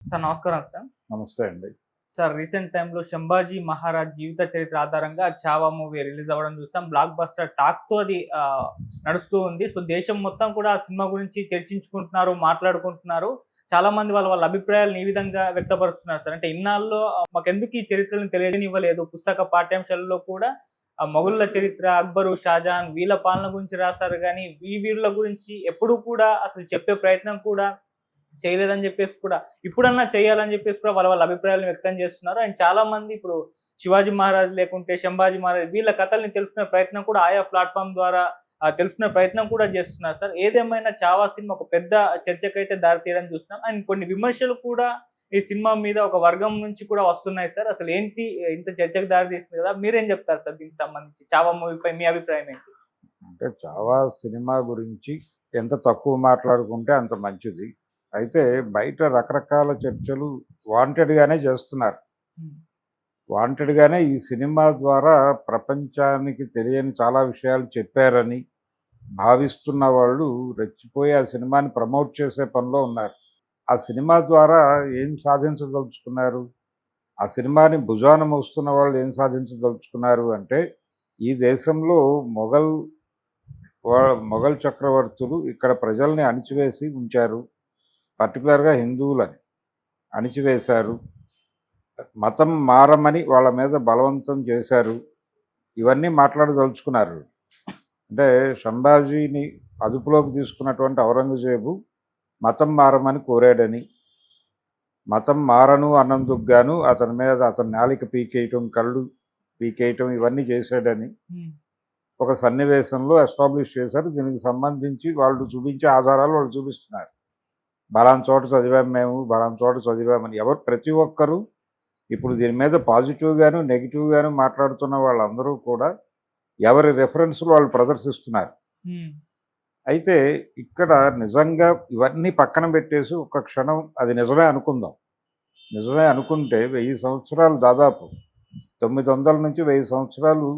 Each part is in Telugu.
సార్ నమస్కారం సార్. నమస్తే అండి. సార్ రీసెంట్ టైంలో శంభాజీ మహారాజ్ జీవిత చరిత్ర ఆధారంగా చావా మూవీ రిలీజ్ అవ్వడం చూసాం. బ్లాక్ బస్టర్ టాక్తో అది నడుస్తూ ఉంది. సో దేశం మొత్తం కూడా ఆ సినిమా గురించి చర్చించుకుంటున్నారు మాట్లాడుకుంటున్నారు. చాలా మంది వాళ్ళ వాళ్ళ అభిప్రాయాలను ఈ విధంగా వ్యక్తపరుస్తున్నారు సార్. అంటే ఇన్నాళ్ళు మాకెందుకు ఈ చరిత్రను తెలియనివ్వలేదు? పుస్తక పాఠ్యాంశాలలో కూడా ఆ మొఘలుల చరిత్ర అక్బరు షాజహాన్ వీళ్ళ పాలన గురించి రాశారు. కానీ ఈ వీళ్ళ గురించి ఎప్పుడు కూడా అసలు చెప్పే ప్రయత్నం కూడా చేయలేదని చెప్పేసి కూడా ఇప్పుడన్నా చేయాలని చెప్పేసి కూడా వాళ్ళ వాళ్ళ అభిప్రాయాలను వ్యక్తం చేస్తున్నారు. అండ్ చాలా మంది ఇప్పుడు శివాజీ మహారాజ్ లేకుంటే శంభాజీ మహారాజ్ వీళ్ళ కథల్ని తెలుసుకునే ప్రయత్నం కూడా ఆయా ప్లాట్ఫామ్ ద్వారా తెలుసుకునే ప్రయత్నం కూడా చేస్తున్నారు. సార్ ఏదేమైనా చావా సినిమా ఒక పెద్ద చర్చకైతే దారితీయడం చూస్తున్నాం. అండ్ కొన్ని విమర్శలు కూడా ఈ సినిమా మీద ఒక వర్గం నుంచి కూడా వస్తున్నాయి సార్. అసలు ఏంటి ఇంత చర్చకు దారి తీస్తుంది కదా మీరేం చెప్తారు సార్ దీనికి సంబంధించి? చావా మూవీపై మీ అభిప్రాయం ఏంటి? అంటే చావా సినిమా గురించి ఎంత తక్కువ మాట్లాడుకుంటే అంత మంచిది. అయితే బయట రకరకాల చర్చలు వాంటెడ్గానే చేస్తున్నారు. వాంటెడ్గానే ఈ సినిమా ద్వారా ప్రపంచానికి తెలియని చాలా విషయాలు చెప్పారని భావిస్తున్న వాళ్ళు రెచ్చిపోయి ఆ సినిమాని ప్రమోట్ చేసే పనిలో ఉన్నారు. ఆ సినిమా ద్వారా ఏం సాధించదలుచుకున్నారు? ఆ సినిమాని భుజాన మోస్తున్న వాళ్ళు ఏం సాధించదలుచుకున్నారు అంటే ఈ దేశంలో మొఘల్ మొఘల్ చక్రవర్తులు ఇక్కడ ప్రజల్ని అణిచివేసి ఉంచారు. పర్టికులర్గా హిందువులని అణిచివేశారు. మతం మారమని వాళ్ళ మీద బలవంతం చేశారు. ఇవన్నీ మాట్లాడదలుచుకున్నారు. అంటే సంభాజీని అదుపులోకి తీసుకున్నటువంటి ఔరంగజేబు మతం మారమని కోరాడని మతం మారను అన్నందుకు గాను అతని మీద అతని నాలిక పీకేయటం కళ్ళు పీకేయటం ఇవన్నీ చేశాడని ఒక సన్నివేశంలో ఎస్టాబ్లిష్ చేశారు. దీనికి సంబంధించి వాళ్ళు చూపించే ఆధారాలు వాళ్ళు చూపిస్తున్నారు. బలాన్ చోట చదివాం మేము బలాన్ చోట చదివామని ఎవరు ప్రతి ఒక్కరూ ఇప్పుడు దీని మీద పాజిటివ్గాను నెగిటివ్గాను మాట్లాడుతున్న వాళ్ళందరూ కూడా ఎవరి రెఫరెన్స్లు వాళ్ళు ప్రదర్శిస్తున్నారు. అయితే ఇక్కడ నిజంగా ఇవన్నీ పక్కన పెట్టేసి ఒక క్షణం అది నిజమే అనుకుందాం. నిజమే అనుకుంటే వెయ్యి సంవత్సరాలు దాదాపు తొమ్మిది వందల నుంచి వెయ్యి సంవత్సరాలు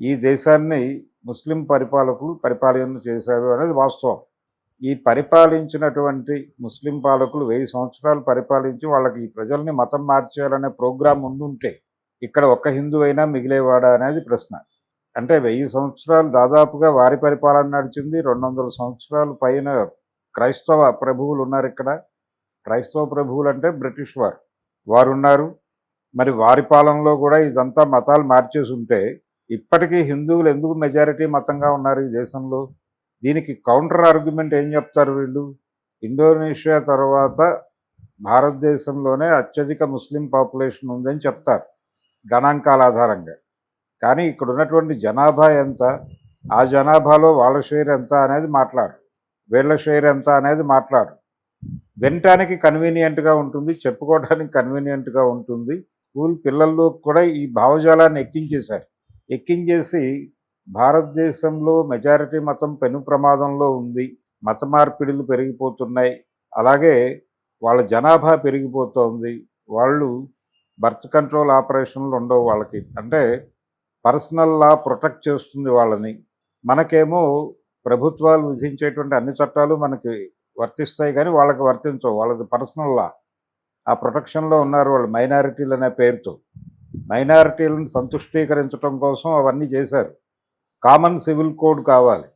ఈ దేశాన్ని ముస్లిం పరిపాలకులు పరిపాలన చేశారు అనేది వాస్తవం. ఈ పరిపాలించినటువంటి ముస్లిం పాలకులు వెయ్యి సంవత్సరాలు పరిపాలించి వాళ్ళకి ఈ ప్రజల్ని మతం మార్చేయాలనే ప్రోగ్రాం ఉండుంటే ఇక్కడ ఒక్క హిందూ అయినా మిగిలేవాడా అనేది ప్రశ్న. అంటే వెయ్యి సంవత్సరాలు దాదాపుగా వారి పరిపాలన నడిచింది రెండు వందల సంవత్సరాలు పైన క్రైస్తవ ప్రభువులు ఉన్నారు ఇక్కడ. క్రైస్తవ ప్రభువులు అంటే బ్రిటిష్ వారు. వారు ఉన్నారు మరి వారి పాలనలో కూడా ఇదంతా మతాలు మార్చేసి ఉంటే ఇప్పటికీ హిందువులు ఎందుకు మెజారిటీ మతంగా ఉన్నారు ఈ దేశంలో? దీనికి కౌంటర్ ఆర్గ్యుమెంట్ ఏం చెప్తారు వీళ్ళు? ఇండోనేషియా తర్వాత భారతదేశంలోనే అత్యధిక ముస్లిం పాపులేషన్ ఉందని చెప్తారు గణాంకాల ఆధారంగా. కానీ ఇక్కడ ఉన్నటువంటి జనాభా ఎంత? ఆ జనాభాలో వాళ్ళ షేర్ ఎంత అనేది మాట్లాడు వీళ్ళ షేర్ ఎంత అనేది మాట్లాడు. వినటానికి కన్వీనియంట్గా ఉంటుంది చెప్పుకోవడానికి కన్వీనియంట్గా ఉంటుంది. స్కూల్ పిల్లల్లో కూడా ఈ భావజాలాన్ని ఎక్కించేశారు. ఎక్కించేసి భారతదేశంలో మెజారిటీ మతం పెను ప్రమాదంలో ఉంది. మత మార్పిడులు పెరిగిపోతున్నాయి. అలాగే వాళ్ళ జనాభా పెరిగిపోతోంది. వాళ్ళు బర్త్ కంట్రోల్ ఆపరేషన్లు ఉండవు వాళ్ళకి. అంటే పర్సనల్ లా ప్రొటెక్ట్ చేస్తుంది వాళ్ళని. మనకేమో ప్రభుత్వాలు విధించేటువంటి అన్ని చట్టాలు మనకి వర్తిస్తాయి కానీ వాళ్ళకి వర్తించవు. వాళ్ళది పర్సనల్ లా. ఆ ప్రొటెక్షన్లో ఉన్నారు వాళ్ళు మైనారిటీలు అనే పేరుతో. మైనారిటీలను సంతుష్టీకరించడం కోసం అవన్నీ చేశారు. కామన్ సివిల్ కోడ్ కావాలి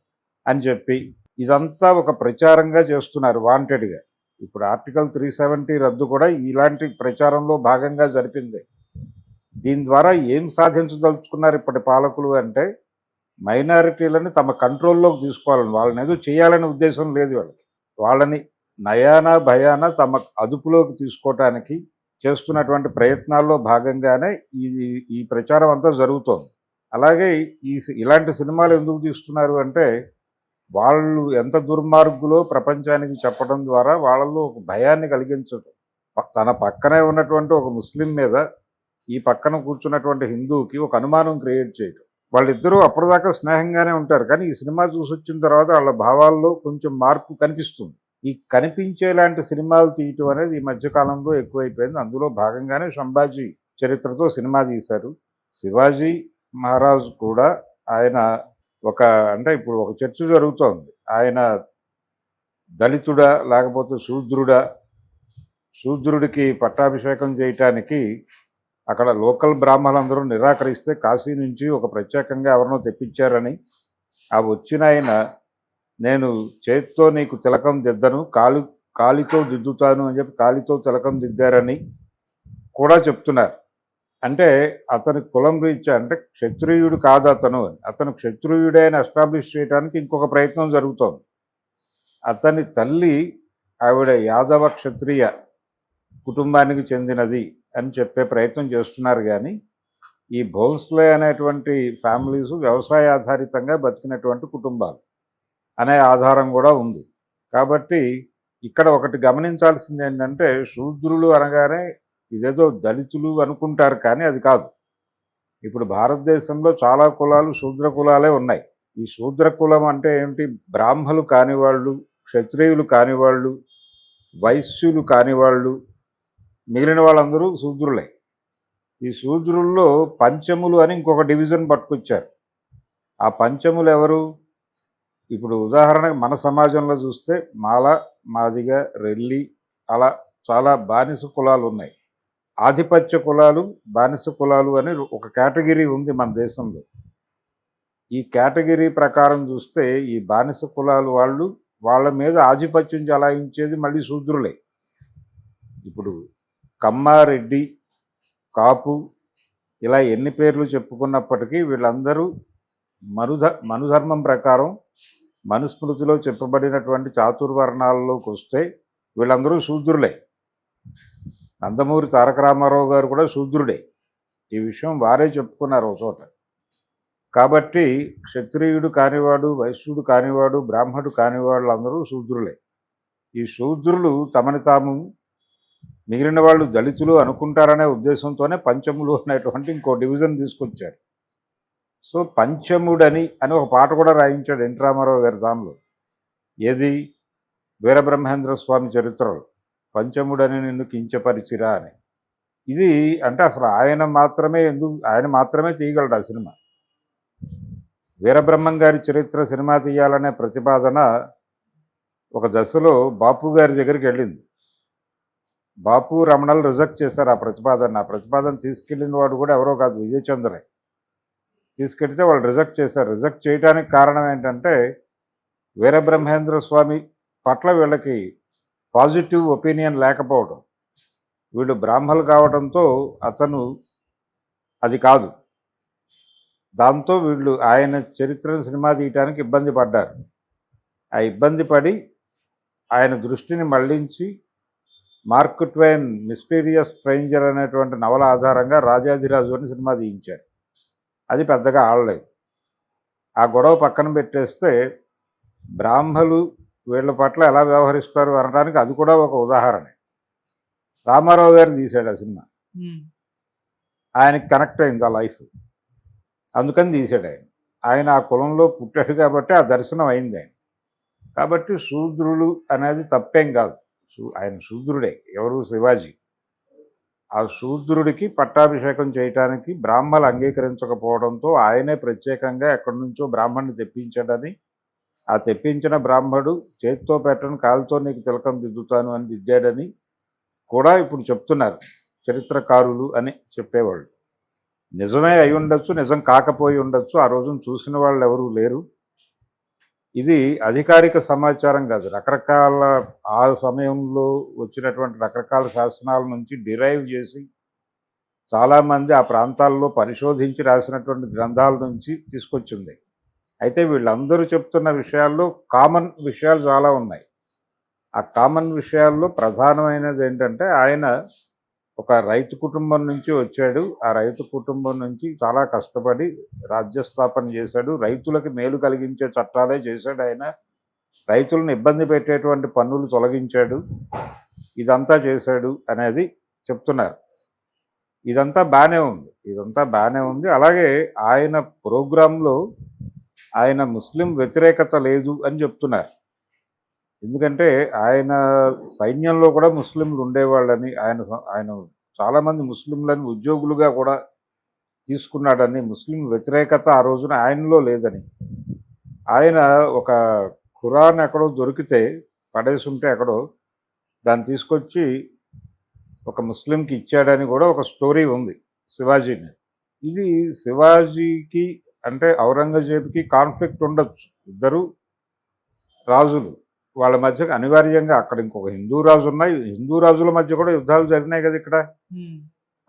అని చెప్పి ఇదంతా ఒక ప్రచారంగా చేస్తున్నారు వాంటెడ్గా. ఇప్పుడు ఆర్టికల్ త్రీ సెవెంటీ రద్దు కూడా ఇలాంటి ప్రచారంలో భాగంగా జరిపింది. దీని ద్వారా ఏం సాధించదలుచుకున్నారు ఇప్పటి పాలకులు అంటే మైనారిటీలని తమ కంట్రోల్లోకి తీసుకోవాలని వాళ్ళని ఏదో చేయాలనే ఉద్దేశం లేదు వాళ్ళకి. వాళ్ళని నయానా భయాన తమ అదుపులోకి తీసుకోవటానికి చేస్తున్నటువంటి ప్రయత్నాల్లో భాగంగానే ఈ ఈ ప్రచారం అంతా జరుగుతోంది. అలాగే ఈ ఇలాంటి సినిమాలు ఎందుకు తీస్తున్నారు అంటే వాళ్ళు ఎంత దుర్మార్గులో ప్రపంచానికి చెప్పడం ద్వారా వాళ్ళలో ఒక భయాన్ని కలిగించడం తన పక్కనే ఉన్నటువంటి ఒక ముస్లిం మీద ఈ పక్కన కూర్చున్నటువంటి హిందువుకి ఒక అనుమానం క్రియేట్ చేయడం వాళ్ళిద్దరూ అప్పటిదాకా స్నేహంగానే ఉంటారు కానీ ఈ సినిమా చూసి వచ్చిన తర్వాత వాళ్ళ భావాల్లో కొంచెం మార్పు కనిపిస్తుంది. ఈ కనిపించేలాంటి సినిమాలు తీయటం అనేది ఈ మధ్యకాలంలో ఎక్కువైపోయింది. అందులో భాగంగానే సంభాజీ చరిత్రతో సినిమా తీశారు. శివాజీ మహారాజ్ కూడా ఆయన ఒక అంటే ఇప్పుడు ఒక చర్చ జరుగుతోంది. ఆయన దళితుడా లేకపోతే శూద్రుడా? శూద్రుడికి పట్టాభిషేకం చేయటానికి అక్కడ లోకల్ బ్రాహ్మణులందరూ నిరాకరిస్తే కాశీ నుంచి ఒక ప్రత్యేకంగా ఎవరినో తెప్పించారని ఆ వచ్చిన ఆయన నేను చేతితో నీకు తిలకం దిద్దను కాలు కాలితో దిద్దుతాను అని చెప్పి కాలితో తిలకం దిద్దారని కూడా చెప్తున్నారు. అంటే అతని కులం రీత్యా అంటే క్షత్రియుడు కాదు అతను. అతను క్షత్రియుడే అని ఎస్టాబ్లిష్ చేయడానికి ఇంకొక ప్రయత్నం జరుగుతోంది. అతని తల్లి ఆవిడ యాదవ క్షత్రియ కుటుంబానికి చెందినది అని చెప్పే ప్రయత్నం చేస్తున్నారు కానీ ఈ భోన్స్లే అనేటువంటి ఫ్యామిలీస్ వ్యవసాయ ఆధారితంగా బతికినటువంటి కుటుంబాలు అనే ఆధారం కూడా ఉంది. కాబట్టి ఇక్కడ ఒకటి గమనించాల్సింది ఏంటంటే శూద్రులు అనగానే ఇదేదో దళితులు అనుకుంటారు కానీ అది కాదు. ఇప్పుడు భారతదేశంలో చాలా కులాలు శూద్ర కులాలే ఉన్నాయి. ఈ శూద్ర కులం అంటే ఏమిటి బ్రాహ్మలు కానివాళ్ళు క్షత్రియులు కానివాళ్ళు వైశ్యులు కానివాళ్ళు మిగిలిన వాళ్ళందరూ శూద్రులే. ఈ శూద్రుల్లో పంచములు అని ఇంకొక డివిజన్ పట్టుకొచ్చారు. ఆ పంచములు ఎవరు? ఇప్పుడు ఉదాహరణకు మన సమాజంలో చూస్తే మాల మాదిగ రెల్లి అలా చాలా బానిస కులాలు ఉన్నాయి. ఆధిపత్య కులాలు బానిస కులాలు అని ఒక కేటగిరీ ఉంది మన దేశంలో. ఈ కేటగిరీ ప్రకారం చూస్తే ఈ బానిస కులాలు వాళ్ళు వాళ్ళ మీద ఆధిపత్యం చలాయించేది మళ్ళీ శూద్రులే. ఇప్పుడు కమ్మారెడ్డి కాపు ఇలా ఎన్ని పేర్లు చెప్పుకున్నప్పటికీ వీళ్ళందరూ మనుధ మనుధర్మం ప్రకారం మనుస్మృతిలో చెప్పబడినటువంటి చాతుర్వర్ణాలలోకి వస్తే వీళ్ళందరూ శూద్రులే. నందమూరి తారక రామారావు గారు కూడా శూద్రుడే. ఈ విషయం వారే చెప్పుకున్నారు ఒక చోట. కాబట్టి క్షత్రియుడు కానివాడు వైశ్యుడు కానివాడు బ్రాహ్మడు కానివాళ్ళు అందరూ శూద్రులే. ఈ శూద్రులు తమని తాము మిగిలిన వాళ్ళు దళితులు అనుకుంటారనే ఉద్దేశంతోనే పంచములు అనేటువంటి ఇంకో డివిజన్ తీసుకొచ్చారు. సో పంచముడని అని ఒక పాట కూడా రాయించాడు ఎన్. రామారావు గారి దానిలో. ఏది? వీరబ్రహ్మేంద్ర స్వామి చరిత్రలో. పంచముడని నిన్ను కించపరిచిరా అని. ఇది అంటే అసలు ఆయన మాత్రమే ఎందుకు ఆయన మాత్రమే తీయగలడు ఆ సినిమా. వీరబ్రహ్మం గారి చరిత్ర సినిమా తీయాలనే ప్రతిపాదన ఒక దశలో బాపు గారి దగ్గరికి వెళ్ళింది. బాపు రమణలు రిజెక్ట్ చేశారు ఆ ప్రతిపాదన ఆ ప్రతిపాదన తీసుకెళ్ళిన వాడు కూడా ఎవరో కాదు విజయచంద్రే. తీసుకెళ్తే వాళ్ళు రిజెక్ట్ చేశారు. రిజెక్ట్ చేయడానికి కారణం ఏంటంటే వీరబ్రహ్మేంద్ర స్వామి పట్ల వీళ్ళకి పాజిటివ్ ఒపీనియన్ లేకపోవడం. వీళ్ళు బ్రాహ్మలు కావడంతో అతను అది కాదు. దాంతో వీళ్ళు ఆయన చరిత్రను సినిమా తీయటానికి ఇబ్బంది పడ్డారు. ఆ ఇబ్బంది పడి ఆయన దృష్టిని మళ్ళించి మార్క్ ట్వైన్ మిస్టీరియస్ స్ట్రేంజర్ అనేటువంటి నవల ఆధారంగా రాజాధిరాజు అని సినిమా తీయించారు. అది పెద్దగా ఆడలేదు. ఆ గొడవ పక్కన పెట్టేస్తే బ్రాహ్మలు వీళ్ళ పట్ల ఎలా వ్యవహరిస్తారు అనడానికి అది కూడా ఒక ఉదాహరణ. రామారావు గారు తీశాడు ఆ సినిమా. ఆయనకి కనెక్ట్ అయింది ఆ లైఫ్. అందుకని తీశాడు ఆయన. ఆయన ఆ కులంలో పుట్టాడు కాబట్టి ఆ దర్శనం అయింది ఆయన. కాబట్టి శూద్రులు అనేది తప్పేం కాదు. ఆయన శూద్రుడే ఎవరు శివాజీ. ఆ శూద్రుడికి పట్టాభిషేకం చేయటానికి బ్రాహ్మలు అంగీకరించకపోవడంతో ఆయనే ప్రత్యేకంగా ఎక్కడి నుంచో బ్రాహ్మణ్ణి తెప్పించాడని ఆ తెప్పించిన బ్రాహ్మడు చేతితో పెట్టను కాలుతో నీకు తిలకం దిద్దుతాను అని దిద్దాడని కూడా ఇప్పుడు చెప్తున్నారు. చరిత్రకారులు అని చెప్పేవాళ్ళు. నిజమే అయి ఉండొచ్చు నిజం కాకపోయి ఉండొచ్చు ఆ రోజున చూసిన వాళ్ళు ఎవరూ లేరు. ఇది అధికారిక సమాచారం కాదు. రకరకాల ఆ సమయంలో వచ్చినటువంటి రకరకాల శాసనాల నుంచి డిరైవ్ చేసి చాలామంది ఆ ప్రాంతాల్లో పరిశోధించి రాసినటువంటి గ్రంథాల నుంచి తీసుకొచ్చింది. అయితే వీళ్ళందరూ చెప్తున్న విషయాల్లో కామన్ విషయాలు చాలా ఉన్నాయి. ఆ కామన్ విషయాల్లో ప్రధానమైనది ఏంటంటే ఆయన ఒక రైతు కుటుంబం నుంచి వచ్చాడు. ఆ రైతు కుటుంబం నుంచి చాలా కష్టపడి రాజ్యస్థాపన చేశాడు. రైతులకు మేలు కలిగించే చట్టాలే చేశాడు ఆయన. రైతులను ఇబ్బంది పెట్టేటువంటి పన్నులు తొలగించాడు. ఇదంతా చేశాడు అనేది చెప్తున్నారు. ఇదంతా బాగానే ఉంది. ఇదంతా బాగానే ఉంది. అలాగే ఆయన ప్రోగ్రాంలో ఆయన ముస్లిం వ్యతిరేకత లేదు అని చెప్తున్నారు. ఎందుకంటే ఆయన సైన్యంలో కూడా ముస్లింలు ఉండేవాళ్ళని ఆయన ఆయన చాలామంది ముస్లింలను ఉద్యోగులుగా కూడా తీసుకున్నాడని ముస్లిం వ్యతిరేకత ఆ రోజున ఆయనలో లేదని. ఆయన ఒక ఖురాన్ ఎక్కడో దొరికితే పడేసి ఉంటే ఎక్కడో దాన్ని తీసుకొచ్చి ఒక ముస్లింకి ఇచ్చాడని కూడా ఒక స్టోరీ ఉంది శివాజీని. ఇది శివాజీకి అంటే ఔరంగజేబుకి కాన్ఫ్లిక్ట్ ఉండొచ్చు. ఇద్దరు రాజులు. వాళ్ళ మధ్య అనివార్యంగా అక్కడ ఇంకొక హిందూ రాజు ఉన్నాయి. హిందూ రాజుల మధ్య కూడా యుద్ధాలు జరిగినాయి కదా ఇక్కడ.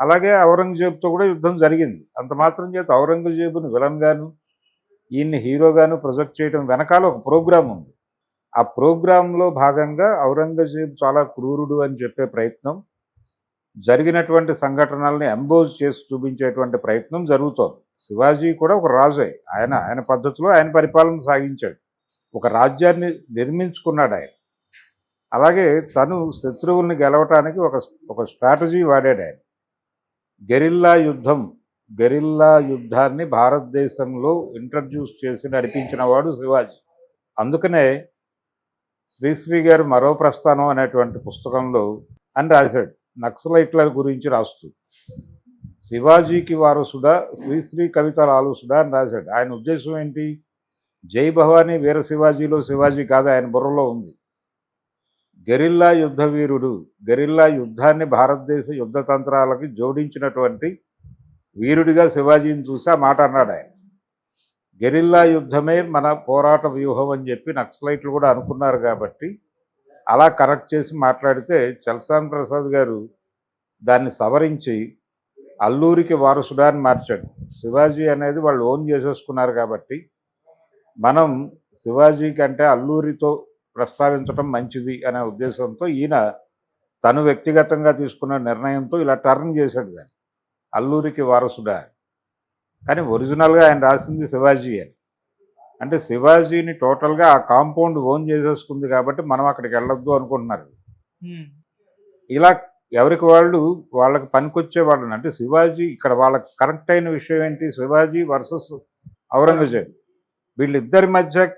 అలాగే ఔరంగజేబుతో కూడా యుద్ధం జరిగింది. అంత మాత్రం చేత ఔరంగజేబుని విలన్ గాను ఈయన్ని హీరోగాను ప్రొజెక్ట్ చేయడం వెనకాల ఒక ప్రోగ్రామ్ ఉంది. ఆ ప్రోగ్రాంలో భాగంగా ఔరంగజేబు చాలా క్రూరుడు అని చెప్పే ప్రయత్నం జరిగినటువంటి సంఘటనల్ని ఎంబోజ్ చేసి చూపించేటువంటి ప్రయత్నం జరుగుతోంది. శివాజీ కూడా ఒక రాజే. ఆయన ఆయన పద్ధతిలో ఆయన పరిపాలన సాగించాడు. ఒక రాజ్యాన్ని నిర్మించుకున్నాడు ఆయన. అలాగే తను శత్రువుల్ని గెలవటానికి ఒక ఒక స్ట్రాటజీ వాడాడు ఆయన. గెరిల్లా యుద్ధం గెరిల్లా యుద్ధాన్ని భారతదేశంలో ఇంట్రడ్యూస్ చేసి నడిపించిన వాడు శివాజీ. అందుకనే శ్రీశ్రీ గారు మరో ప్రస్థానం అనేటువంటి పుస్తకంలో అని రాశాడు. నక్సలైట్ల గురించి రాస్తూ. శివాజీకి వారసుడా శ్రీశ్రీ కవితల రాలుసుడా అని రాశాడు. ఆయన ఉద్దేశం ఏంటి? జై భవానీ వీర శివాజీలో శివాజీ కాదు ఆయన బుర్రలో ఉంది. గెరిల్లా యుద్ధ వీరుడు గెరిల్లా యుద్ధాన్ని భారతదేశ యుద్ధ తంత్రాలకి జోడించినటువంటి వీరుడిగా శివాజీని చూసి ఆ మాట అన్నాడు ఆయన. గెరిల్లా యుద్ధమే మన పోరాట వ్యూహం అని చెప్పి నక్సలైట్లు కూడా అనుకున్నారు కాబట్టి అలా కరెక్ట్ చేసి మాట్లాడితే చల్సాన్ ప్రసాద్ గారు దాన్ని సవరించి అల్లూరికి వారసుడా అని మార్చాడు. శివాజీ అనేది వాళ్ళు ఓన్ చేసేసుకున్నారు కాబట్టి మనం శివాజీ కంటే అల్లూరితో ప్రస్తావించడం మంచిది అనే ఉద్దేశంతో ఈయన తను వ్యక్తిగతంగా తీసుకున్న నిర్ణయంతో ఇలా టర్న్ చేశాడు దాన్ని. అల్లూరికి వారసుడా. కానీ ఒరిజినల్గా ఆయన రాసింది శివాజీ అని. అంటే శివాజీని టోటల్గా ఆ కాంపౌండ్ ఓన్ చేసేసుకుంది కాబట్టి మనం అక్కడికి వెళ్ళొద్దు అనుకుంటున్నారు. ఇలా ఎవరికి వాళ్ళు వాళ్ళకి పనికొచ్చే వాళ్ళని అంటే శివాజీ ఇక్కడ వాళ్ళకి కరెక్ట్ అయిన విషయం ఏంటి? శివాజీ వర్సెస్ ఔరంగజేబ్. వీళ్ళిద్దరి మధ్య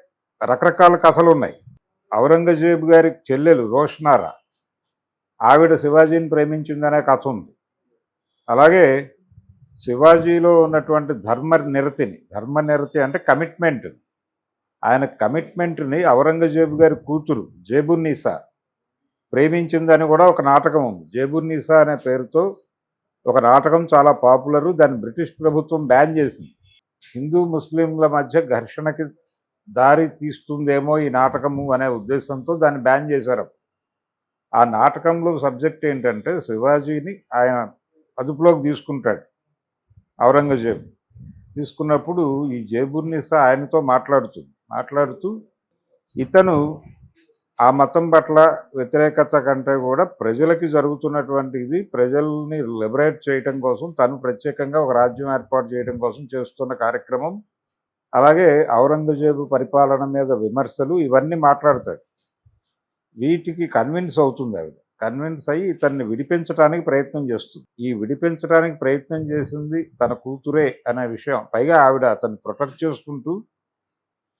రకరకాల కథలు ఉన్నాయి. ఔరంగజేబు గారి చెల్లెలు రోషనారా ఆవిడ శివాజీని ప్రేమించిందనే కథ ఉంది. అలాగే శివాజీలో ఉన్నటువంటి ధర్మ నిరతిని ధర్మ నిరతి అంటే కమిట్మెంట్. ఆయన కమిట్మెంట్ని ఔరంగజేబు గారి కూతురు జేబున్నీసా ప్రేమించిందని కూడా ఒక నాటకం ఉంది. జేబుర్నిసా అనే పేరుతో ఒక నాటకం చాలా పాపులరు. దాన్ని బ్రిటిష్ ప్రభుత్వం బ్యాన్ చేసింది. హిందూ ముస్లింల మధ్య ఘర్షణకి దారి తీస్తుందేమో ఈ నాటకము అనే ఉద్దేశంతో దాన్ని బ్యాన్ చేశారు. ఆ నాటకంలో సబ్జెక్ట్ ఏంటంటే శివాజీని ఆయన అదుపులోకి తీసుకుంటాడు. ఔరంగజేబు తీసుకున్నప్పుడు ఈ జేబుర్నిసా ఆయనతో మాట్లాడుతుంది. మాట్లాడుతూ ఇతను ఆ మతం పట్ల వ్యతిరేకత కంటే కూడా ప్రజలకి జరుగుతున్నటువంటి ఇది ప్రజల్ని లిబరేట్ చేయటం కోసం తను ప్రత్యేకంగా ఒక రాజ్యం ఏర్పాటు చేయడం కోసం చేస్తున్న కార్యక్రమం. అలాగే ఔరంగజేబు పరిపాలన మీద విమర్శలు ఇవన్నీ మాట్లాడతాడు వీటికి కన్విన్స్ అవుతుంది ఆవిడ. కన్విన్స్ అయ్యి ఇతన్ని విడిపించడానికి ప్రయత్నం చేస్తుంది. ఈ విడిపించడానికి ప్రయత్నం చేసింది తన కూతురే అనే విషయం. పైగా ఆవిడ అతన్ని ప్రొటెక్ట్ చేసుకుంటూ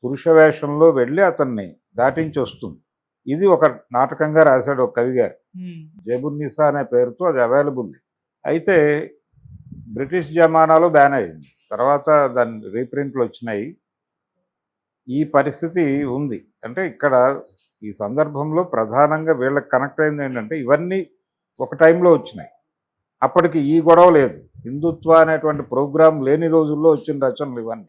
పురుష వేషంలో వెళ్ళి అతన్ని దాటించి వస్తుంది ఇది ఒక నాటకంగా రాశాడు ఒక కవి గారు. జేబున్నిసా అనే పేరుతో అది అవైలబుల్ అయితే బ్రిటిష్ జమానాలో బ్యాన్ అయింది. తర్వాత దాని రీప్రింట్లు వచ్చినాయి. ఈ పరిస్థితి ఉంది. అంటే ఇక్కడ ఈ సందర్భంలో ప్రధానంగా వీళ్ళకి కనెక్ట్ అయింది ఏంటంటే ఇవన్నీ ఒక టైంలో వచ్చినాయి. అప్పటికి ఈ గొడవ లేదు. హిందుత్వ అనేటువంటి ప్రోగ్రాం లేని రోజుల్లో వచ్చిన రచనలు ఇవన్నీ.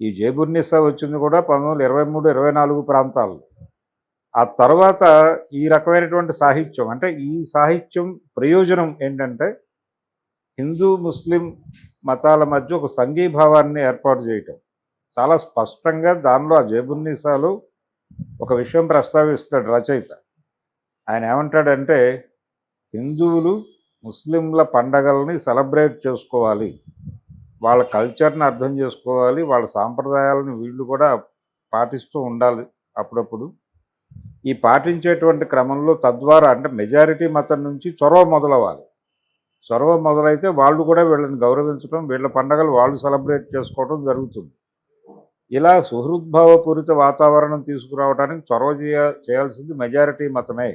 ఈ జేబుర్నిసా వచ్చింది కూడా పంతొమ్మిది వందల ఇరవై మూడు ఇరవై నాలుగు ప్రాంతాల్లో. ఆ తర్వాత ఈ రకమైనటువంటి సాహిత్యం అంటే ఈ సాహిత్యం ప్రయోజనం ఏంటంటే హిందూ ముస్లిం మతాల మధ్య ఒక సంఘీభావాన్ని ఏర్పాటు చేయటం. చాలా స్పష్టంగా దానిలో ఆ జేబున్నీసాలు ఒక విషయం ప్రస్తావిస్తాడు రచయిత. ఆయన ఏమంటాడంటే హిందువులు ముస్లింల పండగల్ని సెలబ్రేట్ చేసుకోవాలి. వాళ్ళ కల్చర్ని అర్థం చేసుకోవాలి. వాళ్ళ సాంప్రదాయాలను వీళ్ళు కూడా పాటిస్తూ ఉండాలి అప్పుడప్పుడు. ఈ పాటించేటువంటి క్రమంలో తద్వారా అంటే మెజారిటీ మతం నుంచి చొరవ మొదలవ్వాలి. చొరవ మొదలైతే వాళ్ళు కూడా వీళ్ళని గౌరవించడం వీళ్ళ పండగలు వాళ్ళు సెలబ్రేట్ చేసుకోవడం జరుగుతుంది. ఇలా సుహృద్భావపూరిత వాతావరణం తీసుకురావడానికి చొరవ చేయ చేయాల్సింది మెజారిటీ మతమే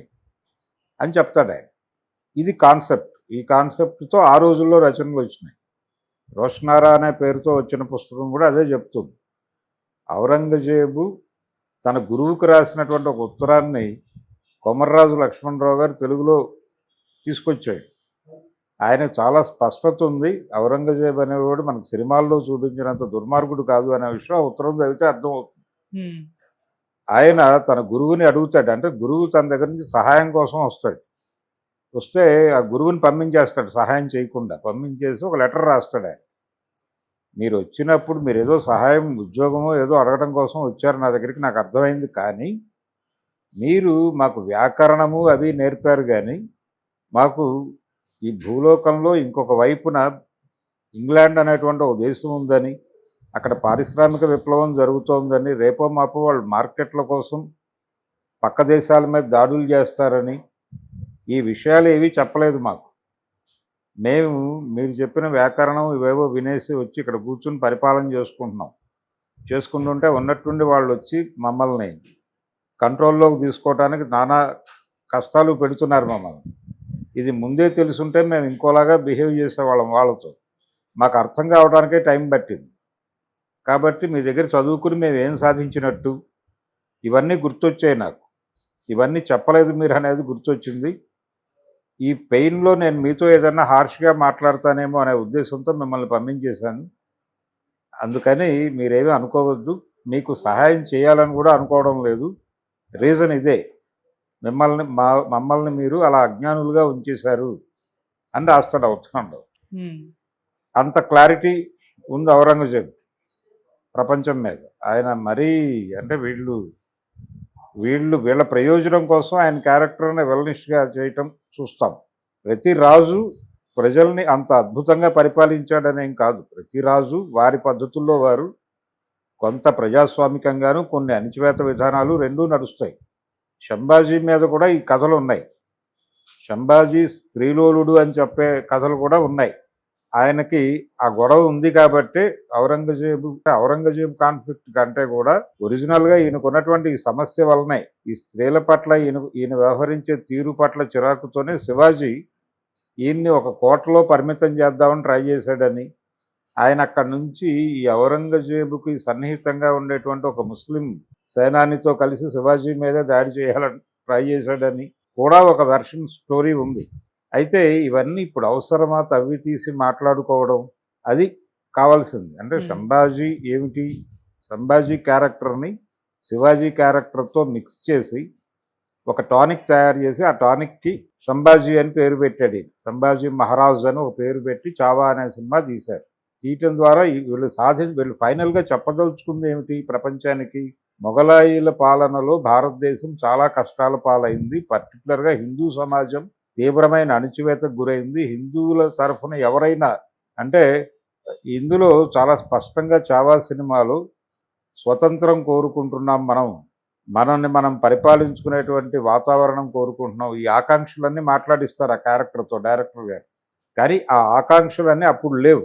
అని చెప్తాడు ఆయన. ఇది కాన్సెప్ట్. ఈ కాన్సెప్ట్తో ఆ రోజుల్లో రచనలు వచ్చినాయి. రోషనారా అనే పేరుతో వచ్చిన పుస్తకం కూడా అదే చెప్తుంది. ఔరంగజేబు తన గురువుకు రాసినటువంటి ఒక ఉత్తరాన్ని కొమర్రాజు లక్ష్మణరావు గారు తెలుగులో తీసుకొచ్చాడు. ఆయన చాలా స్పష్టత ఉంది. ఔరంగజేబ్ అనేవాడు మనకు సినిమాల్లో చూపించినంత దుర్మార్గుడు కాదు అనే విషయం ఆ ఉత్తరం చదివితే అర్థమవుతుంది. ఆయన తన గురువుని అడుగుతాడు. అంటే గురువు తన దగ్గర నుంచి సహాయం కోసం వస్తాడు. వస్తే ఆ గురువుని పంపించేస్తాడు. సహాయం చేయకుండా పంపించేసి ఒక లెటర్ రాస్తాడు ఆయన. మీరు వచ్చినప్పుడు మీరు ఏదో సహాయం ఉద్యోగమో ఏదో అడగడం కోసం వచ్చారు నా దగ్గరికి నాకు అర్థమైంది. కానీ మీరు మాకు వ్యాకరణము అవి నేర్పారు కానీ మాకు ఈ భూలోకంలో ఇంకొక వైపున ఇంగ్లాండ్ అనేటువంటి ఒక దేశం ఉందని అక్కడ పారిశ్రామిక విప్లవం జరుగుతోందని రేపో మాపో వాళ్ళు మార్కెట్ల కోసం పక్క దేశాల మీద దాడులు చేస్తారని ఈ విషయాలు ఏవి చెప్పలేదు మాకు. మేము మీరు చెప్పిన వ్యాకరణం ఇవేవో వినేసి వచ్చి ఇక్కడ కూర్చుని పరిపాలన చేసుకుంటున్నాం. చేసుకుంటుంటే ఉన్నట్టుండి వాళ్ళు వచ్చి మమ్మల్ని కంట్రోల్లోకి తీసుకోవడానికి నానా కష్టాలు పెడుతున్నారు మమ్మల్ని. ఇది ముందే తెలుసుంటే మేము ఇంకోలాగా బిహేవ్ చేసేవాళ్ళం వాళ్ళతో. మాకు అర్థం కావడానికే టైం పట్టింది. కాబట్టి మీ దగ్గర చదువుకుని మేము ఏం సాధించినట్టు? ఇవన్నీ గుర్తొచ్చాయి నాకు. ఇవన్నీ చెప్పలేదు మీరు అనేది గుర్తొచ్చింది. ఈ పెయిన్లో నేను మీతో ఏదన్నా హార్ష్గా మాట్లాడతానేమో అనే ఉద్దేశంతో మిమ్మల్ని పంపించేశాను. అందుకని మీరేమీ అనుకోవద్దు. మీకు సహాయం చేయాలని కూడా అనుకోవడం లేదు. రీజన్ ఇదే. మిమ్మల్ని మా మమ్మల్ని మీరు అలా అజ్ఞానులుగా ఉంచేశారు అని రాస్తాడు అవుతున్నాడు ఉమ్, అంత క్లారిటీ ఉంది ఔరంగజేబ్ ప్రపంచం మీద. ఆయన మరీ అంటే వీళ్ళు వీళ్ళు వీళ్ళ ప్రయోజనం కోసం ఆయన క్యారెక్టర్ని వెల్నిష్గా చేయటం చూస్తాం. ప్రతి రాజు ప్రజల్ని అంత అద్భుతంగా పరిపాలించాడనేం కాదు. ప్రతి రాజు వారి పద్ధతుల్లో వారు కొంత ప్రజాస్వామికంగాను కొన్ని అణిచివేత విధానాలు రెండూ నడుస్తాయి. శంబాజీ మీద కూడా ఈ కథలు ఉన్నాయి. శంబాజీ స్త్రీలోలుడు అని చెప్పే కథలు కూడా ఉన్నాయి. ఆయనకి ఆ గొడవ ఉంది కాబట్టి ఔరంగజేబు ఔరంగజేబు కాన్ఫ్లిక్ట్ కంటే కూడా ఒరిజినల్గా ఈయనకున్నటువంటి ఈ సమస్య వలనే ఈ స్త్రీల పట్ల ఈయన ఈయన వ్యవహరించే తీరు పట్ల చిరాకుతోనే శివాజీ ఈయన్ని ఒక కోటలో పరిమితం చేద్దామని ట్రై చేశాడని ఆయన అక్కడి నుంచి ఈ ఔరంగజేబుకి సన్నిహితంగా ఉండేటువంటి ఒక ముస్లిం సేనానితో కలిసి శివాజీ మీద దాడి చేయాలని ట్రై చేశాడని కూడా ఒక వెర్షన్ స్టోరీ ఉంది. అయితే ఇవన్నీ ఇప్పుడు అవసరమా తవ్వి తీసి మాట్లాడుకోవడం? అది కావాల్సింది. అంటే. సంభాజీ ఏమిటి? సంభాజీ క్యారెక్టర్ని శివాజీ క్యారెక్టర్తో మిక్స్ చేసి ఒక టానిక్ తయారు చేసి ఆ టానిక్కి సంభాజీ అని పేరు పెట్టాడు. సంభాజీ మహారాజ్ అని ఒక పేరు పెట్టి చావా అనే సినిమా తీశారు. తీయటం ద్వారా వీళ్ళు సాధి వీళ్ళు ఫైనల్గా చెప్పదలుచుకుంది ఏమిటి ప్రపంచానికి? మొఘలాయిల పాలనలో భారతదేశం చాలా కష్టాల పాలైంది. పర్టికులర్గా హిందూ సమాజం తీవ్రమైన అణిచివేతకు గురైంది. హిందువుల తరఫున ఎవరైనా అంటే ఇందులో చాలా స్పష్టంగా చావా సినిమాలో స్వతంత్రం కోరుకుంటున్నాం మనం. మనల్ని మనం పరిపాలించుకునేటువంటి వాతావరణం కోరుకుంటున్నాం. ఈ ఆకాంక్షలన్నీ మాట్లాడిస్తారు ఆ క్యారెక్టర్తో డైరెక్టర్ గారు. కానీ ఆ ఆకాంక్షలన్నీ అప్పుడు లేవు.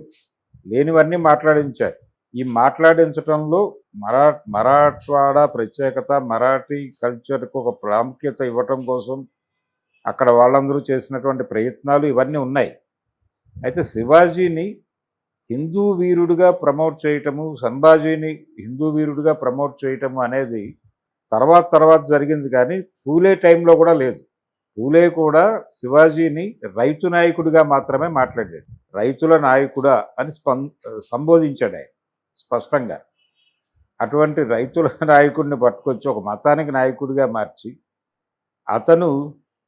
లేనివన్నీ మాట్లాడించారు. ఈ మాట్లాడించటంలో మరా మరాఠ్వాడ ప్రత్యేకత మరాఠీ కల్చర్కు ఒక ప్రాముఖ్యత ఇవ్వటం కోసం అక్కడ వాళ్ళందరూ చేసినటువంటి ప్రయత్నాలు ఇవన్నీ ఉన్నాయి. అయితే శివాజీని హిందూ వీరుడిగా ప్రమోట్ చేయటము సంభాజీని హిందూ వీరుడిగా ప్రమోట్ చేయటము అనేది తర్వాత తర్వాత జరిగింది కానీ పూలే టైంలో కూడా లేదు. పూలే కూడా శివాజీని రైతు నాయకుడిగా మాత్రమే మాట్లాడాడు. రైతుల నాయకుడా అని స్పం సంబోధించాడు ఆయన స్పష్టంగా. అటువంటి రైతుల నాయకుడిని పట్టుకొచ్చి ఒక మతానికి నాయకుడిగా మార్చి అతను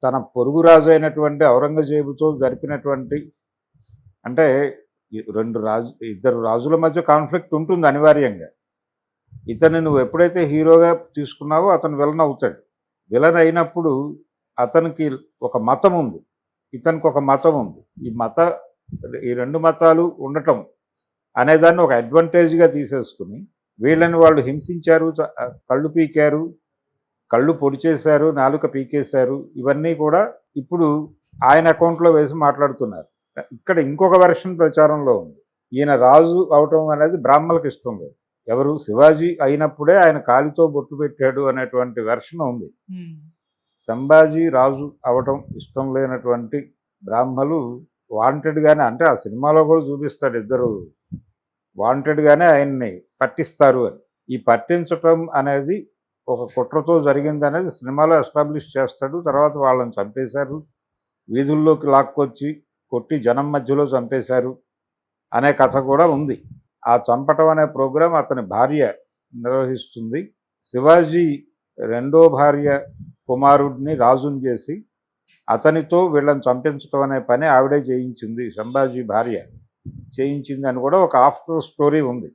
తన పొరుగు రాజు అయినటువంటి ఔరంగజేబుతో జరిపినటువంటి అంటే రెండు రాజు ఇద్దరు రాజుల మధ్య కాన్ఫ్లిక్ట్ ఉంటుంది అనివార్యంగా. ఇతను నువ్వు ఎప్పుడైతే హీరోగా తీసుకున్నావో అతను విలన్ అవుతాడు. విలన్ అయినప్పుడు అతనికి ఒక మతం ఉంది. ఇతనికి ఒక మతం ఉంది. ఈ మత ఈ రెండు మతాలు ఉండటం అనేదాన్ని ఒక అడ్వాంటేజ్గా తీసేసుకుని వీళ్ళని వాళ్ళు హింసించారు కళ్ళు పీకారు కళ్ళు పొడి చేశారు నాలుక పీకేశారు ఇవన్నీ కూడా ఇప్పుడు ఆయన అకౌంట్లో వేసి మాట్లాడుతున్నారు. ఇక్కడ ఇంకొక వెర్షన్ ప్రచారంలో ఉంది. ఈయన రాజు అవటం అనేది బ్రాహ్మణులకు ఇష్టం లేదు. ఎవరు? శివాజీ అయినప్పుడే ఆయన కాలితో బొట్టు పెట్టాడు అనేటువంటి వెర్షన్ ఉంది. సంభాజీ రాజు అవటం ఇష్టం లేనటువంటి బ్రాహ్మలు వాంటెడ్గానే అంటే ఆ సినిమాలో కూడా చూపిస్తాడు ఇద్దరు. వాంటెడ్గానే ఆయన్ని పట్టిస్తారు అని. ఈ పట్టించటం అనేది ఒక కుట్రతో జరిగింది అనేది సినిమాలో ఎస్టాబ్లిష్ చేస్తాడు తర్వాత వాళ్ళని చంపేశారు వీధుల్లోకి లాక్కొచ్చి కొట్టి జనం మధ్యలో చంపేశారు అనే కథ కూడా ఉంది. ఆ చంపటం అనే ప్రోగ్రాం అతని భార్య నిర్వహిస్తుంది. శివాజీ రెండో భార్య కుమారుడిని రాజుని చేసి అతనితో వీళ్ళని చంపించడం అనే పని ఆవిడే చేయించింది సంభాజీ భార్య చేయించింది అని కూడా ఒక ఆఫ్టర్ స్టోరీ ఉంది.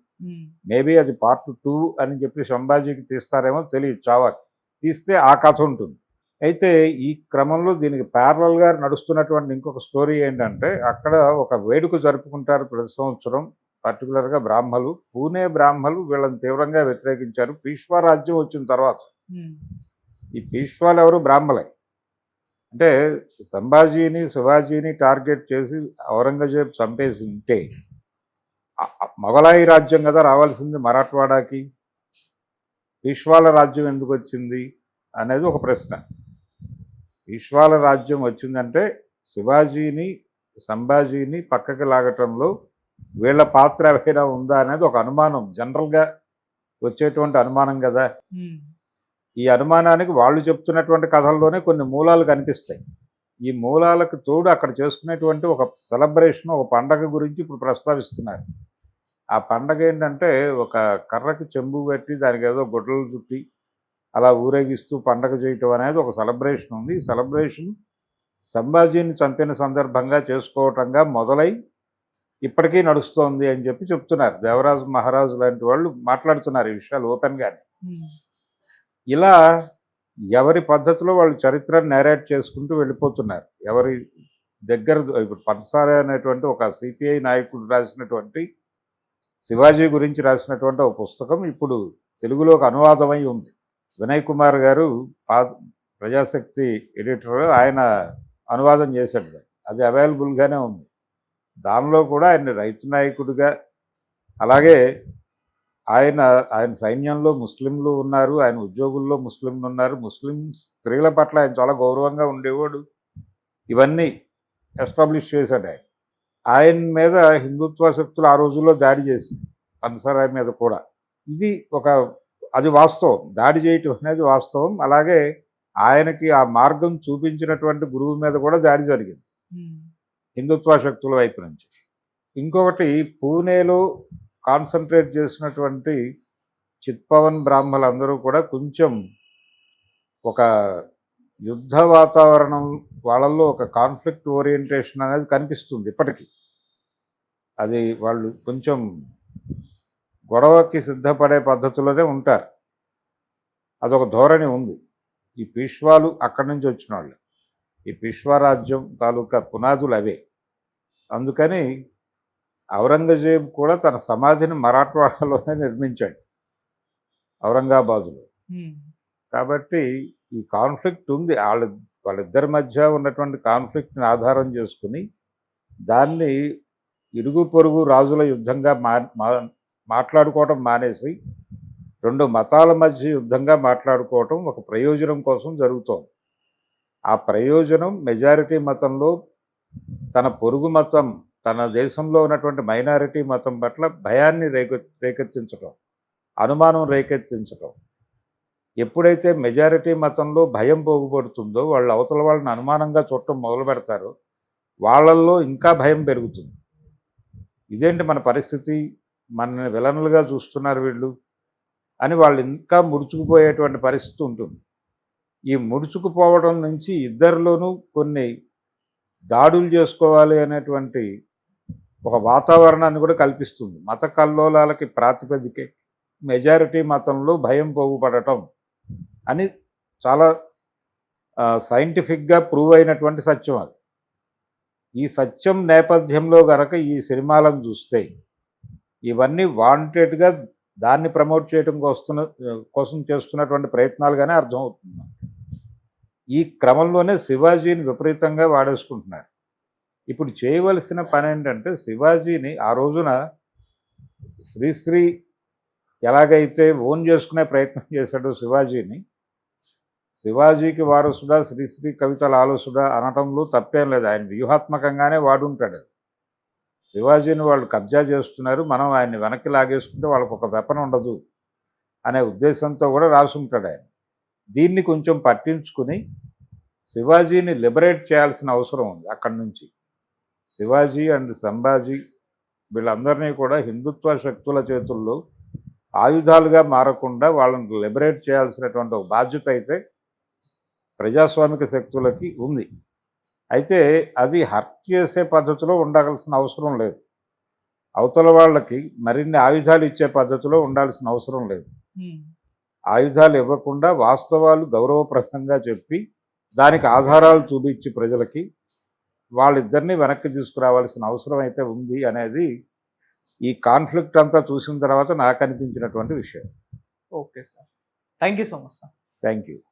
మేబీ అది పార్ట్ టూ అని చెప్పి సంభాజీకి తీస్తారేమో తెలియదు చావాకి తీస్తే ఆ కథ ఉంటుంది. అయితే ఈ క్రమంలో దీనికి ప్యారలల్గా నడుస్తున్నటువంటి ఇంకొక స్టోరీ ఏంటంటే అక్కడ ఒక వేడుక జరుపుకుంటారు ప్రతి సంవత్సరం పర్టికులర్గా బ్రాహ్మలు పూణే బ్రాహ్మలు వీళ్ళని తీవ్రంగా వ్యతిరేకించారు. పీష్వా రాజ్యం వచ్చిన తర్వాత ఈ పీష్వాలు ఎవరు? బ్రాహ్మలే. అంటే సంభాజీని శివాజీని టార్గెట్ చేసి ఔరంగజేబ్ చంపేసి ఉంటే మొఘలాయి రాజ్యం కదా రావాల్సింది మరాఠ్వాడాకి. పీష్వాల రాజ్యం ఎందుకు వచ్చింది అనేది ఒక ప్రశ్న. పీష్వాల రాజ్యం వచ్చిందంటే శివాజీని సంభాజీని పక్కకి లాగటంలో వీళ్ళ పాత్ర ఏమైనా ఉందా అనేది ఒక అనుమానం. జనరల్గా వచ్చేటువంటి అనుమానం కదా. ఈ అనుమానానికి వాళ్ళు చెప్తున్నటువంటి కథల్లోనే కొన్ని మూలాలు కనిపిస్తాయి. ఈ మూలాలకు తోడు అక్కడ చేసుకునేటువంటి ఒక సెలబ్రేషన్ ఒక పండగ గురించి ఇప్పుడు ప్రస్తావిస్తున్నారు. ఆ పండగ ఏంటంటే ఒక కర్రకి చెంబు పెట్టి దానికి ఏదో గుడ్డలు చుట్టి అలా ఊరేగిస్తూ పండగ చేయటం అనేది ఒక సెలబ్రేషన్ ఉంది. ఈ సెలబ్రేషన్ సంభాజీని చంపిన సందర్భంగా చేసుకోవటంగా మొదలై ఇప్పటికీ నడుస్తోంది అని చెప్పి చెప్తున్నారు. దేవరాజు మహారాజు లాంటి వాళ్ళు మాట్లాడుతున్నారు ఈ విషయాలు ఓపెన్గానే ఇలా ఎవరి పద్ధతిలో వాళ్ళు చరిత్రను నేరేట్ చేసుకుంటూ వెళ్ళిపోతున్నారు. ఎవరి దగ్గర ఇప్పుడు పన్సారే అనేటువంటి ఒక సిపిఐ నాయకుడు రాసినటువంటి శివాజీ గురించి రాసినటువంటి ఒక పుస్తకం ఇప్పుడు తెలుగులోకి అనువాదమై ఉంది. వినయ్ కుమార్ గారు పా ప్రజాశక్తి ఎడిటర్ ఆయన అనువాదం చేశాడు. దాన్ని. అది అవైలబుల్గానే ఉంది. దానిలో కూడా ఆయన రైతు నాయకుడిగా అలాగే ఆయన ఆయన సైన్యంలో ముస్లింలు ఉన్నారు ఆయన ఉద్యోగుల్లో ముస్లింలు ఉన్నారు. ముస్లిం స్త్రీల పట్ల ఆయన చాలా గౌరవంగా ఉండేవాడు. ఇవన్నీ ఎస్టాబ్లిష్ చేశాడు ఆయన. ఆయన మీద హిందుత్వ శక్తులు ఆ రోజుల్లో దాడి చేసింది. పన్సరాయ్ మీద కూడా. ఇది ఒక అది వాస్తవం. దాడి చేయటం అనేది వాస్తవం. అలాగే ఆయనకి ఆ మార్గం చూపించినటువంటి గురువు మీద కూడా దాడి జరిగింది. హిందుత్వ శక్తుల వైపు నుంచి. ఇంకొకటి పూణేలో కాన్సన్ట్రేట్ చేసినటువంటి చిత్పవన్ బ్రాహ్మలందరూ కూడా కొంచెం ఒక యుద్ధ వాతావరణం వాళ్ళల్లో ఒక కాన్ఫ్లిక్ట్ ఓరియంటేషన్ అనేది కనిపిస్తుంది ఇప్పటికీ. అది వాళ్ళు కొంచెం గొడవకి సిద్ధపడే పద్ధతిలోనే ఉంటారు. అదొక ధోరణి ఉంది. ఈ పీష్వాలు అక్కడి నుంచి వచ్చిన వాళ్ళు. ఈ పీష్వా రాజ్యం తాలూకా పునాదులు అవే. అందుకని ఔరంగజేబ్ కూడా తన సమాధిని మరాఠవాడలోనే నిర్మించాడు. ఔరంగాబాదులో. కాబట్టి ఈ కాన్ఫ్లిక్ట్ ఉంది. వాళ్ళ వాళ్ళిద్దరి మధ్య ఉన్నటువంటి కాన్ఫ్లిక్ట్ని ఆధారం చేసుకుని దాన్ని ఇరుగు పొరుగు రాజుల యుద్ధంగా మా మాట్లాడుకోవటం మానేసి రెండు మతాల మధ్య యుద్ధంగా మాట్లాడుకోవటం ఒక ప్రయోజనం కోసం జరుగుతోంది. ఆ ప్రయోజనం మెజారిటీ మతంలో తన పొరుగు మతం తన దేశంలో ఉన్నటువంటి మైనారిటీ మతం పట్ల భయాన్ని రేకె రేకెత్తించటం అనుమానం రేకెత్తించటం. ఎప్పుడైతే మెజారిటీ మతంలో భయం పోగుపడుతుందో వాళ్ళు అవతల వాళ్ళని అనుమానంగా చూడటం మొదలు పెడతారో వాళ్ళల్లో ఇంకా భయం పెరుగుతుంది. ఇదేంటి మన పరిస్థితి? మనల్ని విలన్లుగా చూస్తున్నారు వీళ్ళు అని వాళ్ళు ఇంకా ముడుచుకుపోయేటువంటి పరిస్థితి ఉంటుంది. ఈ ముడుచుకుపోవడం నుంచి ఇద్దరిలోనూ కొన్ని దాడులు చేసుకోవాలి అనేటువంటి ఒక వాతావరణాన్ని కూడా కల్పిస్తుంది. మత కల్లోలాలకి ప్రాతిపదికే మెజారిటీ మతంలో భయం పోగుపడటం అని చాలా సైంటిఫిక్గా ప్రూవ్ అయినటువంటి సత్యం అది. ఈ సత్యం నేపథ్యంలో గనక ఈ సినిమాలను చూస్తే ఇవన్నీ వాంటెడ్గా దాన్ని ప్రమోట్ చేయడం వస్తున్న కోసం చేస్తున్నటువంటి ప్రయత్నాలుగానే అర్థమవుతుంది. ఈ క్రమంలోనే శివాజీని విపరీతంగా వాడేసుకుంటున్నారు. ఇప్పుడు చేయవలసిన పని ఏంటంటే శివాజీని ఆ రోజున శ్రీశ్రీ ఎలాగైతే ఓన్ చేసుకునే ప్రయత్నం చేశాడో శివాజీని శివాజీకి వారసుడా శ్రీశ్రీ కవితల ఆలోసుడా అనటంలో తప్పేం లేదు. ఆయన వ్యూహాత్మకంగానే వాడుంటాడు. శివాజీని వాళ్ళు కబ్జా చేస్తున్నారు. మనం ఆయన్ని వెనక్కి లాగేసుకుంటే వాళ్ళకు ఒక వెపన ఉండదు అనే ఉద్దేశంతో కూడా రాసుంటాడు ఆయన. దీన్ని కొంచెం పట్టించుకుని శివాజీని లిబరేట్ చేయాల్సిన అవసరం ఉంది అక్కడి నుంచి. శివాజీ అండ్ సంభాజీ వీళ్ళందరినీ కూడా హిందుత్వ శక్తుల చేతుల్లో ఆయుధాలుగా మారకుండా వాళ్ళని లిబరేట్ చేయాల్సినటువంటి ఒక బాధ్యత అయితే ప్రజాస్వామిక శక్తులకి ఉంది. అయితే అది హర్ట్ చేసే పద్ధతిలో ఉండాల్సిన అవసరం లేదు. అవతల వాళ్ళకి మరిన్ని ఆయుధాలు ఇచ్చే పద్ధతిలో ఉండాల్సిన అవసరం లేదు. ఆయుధాలు ఇవ్వకుండా వాస్తవాలు గౌరవప్రదంగా చెప్పి దానికి ఆధారాలు చూపించి ప్రజలకి వాళ్ళిద్దరిని వెనక్కి తీసుకురావాల్సిన అవసరం అయితే ఉంది అనేది ఈ కాన్ఫ్లిక్ట్ అంతా చూసిన తర్వాత నాకు అనిపించినటువంటి విషయం. Okay sir. Thank you so much sir. Thank you